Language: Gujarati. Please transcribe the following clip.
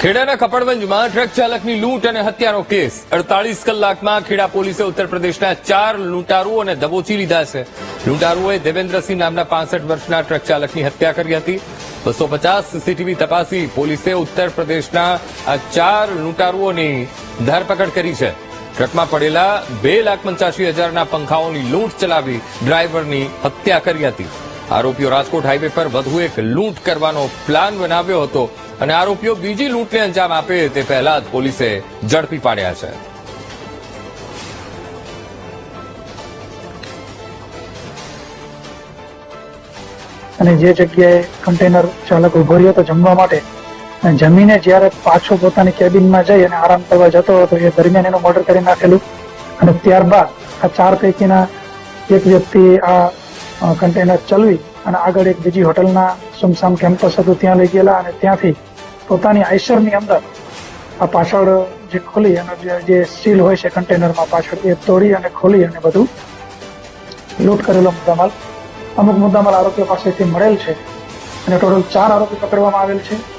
ખેડાના કપડવંજમાં ટ્રક ચાલકની લૂંટ અને હત્યાનો કેસ. અડતાલીસ કલાકમાં ખેડા પોલીસે ઉત્તર પ્રદેશના ચાર લૂંટારુઓને દબોચી લીધા છે. લૂંટારુઓએ દેવેન્દ્રસિંહ નામના પાસઠ વર્ષના ટ્રક ચાલકની હત્યા કરી હતી. બસો પચાસ સીસીટીવી તપાસી પોલીસે ઉત્તર પ્રદેશના આ ચાર લૂંટારુઓની ધરપકડ કરી છે. ટ્રકમાં પડેલા બે લાખ પંચ્યાસી હજારના પંખાઓની લૂંટ ચલાવી ડ્રાઈવરની હત્યા કરી હતી. આરોપીઓ રાજકોટ હાઈવે પર વધુ એક લૂંટ કરવાનો પ્લાન બનાવ્યો હતો અને આરોપીઓ બીજી લૂંટને અંજામ આપે તે પહેલા જ પોલીસે ઝડપી પાડ્યા છે. અને જે જગ્યાએ કન્ટેનર ચાલક ઊભો રહ્યો હતો જમવા માટે, જમીને જ્યારે પાછો પોતાની કેબિનમાં જઈ અને આરામ કરવા જતો હતો, એ દરમિયાન એનું મર્ડર કરી નાખેલું. અને ત્યારબાદ આ ચાર પૈકીના એક વ્યક્તિ આ કન્ટેનર ચલવી અને આગળ એક બીજી હોટલના સુમસામ કેમ્પસ હતું, ત્યાં લઈ ગયેલા અને ત્યાંથી પોતાની આઈસરની અંદર આ પાછળ જે ખોલી અને જે- સીલ હોય છે કન્ટેનરમાં પાછળ એ તોડી અને ખોલી અને બધું લૂંટ કરેલો મુદ્દામાલ. અમુક મુદ્દામાલ આરોપીઓ પાસેથી મળેલ છે અને ટોટલ ચાર આરોપી પકડવામાં આવેલ છે.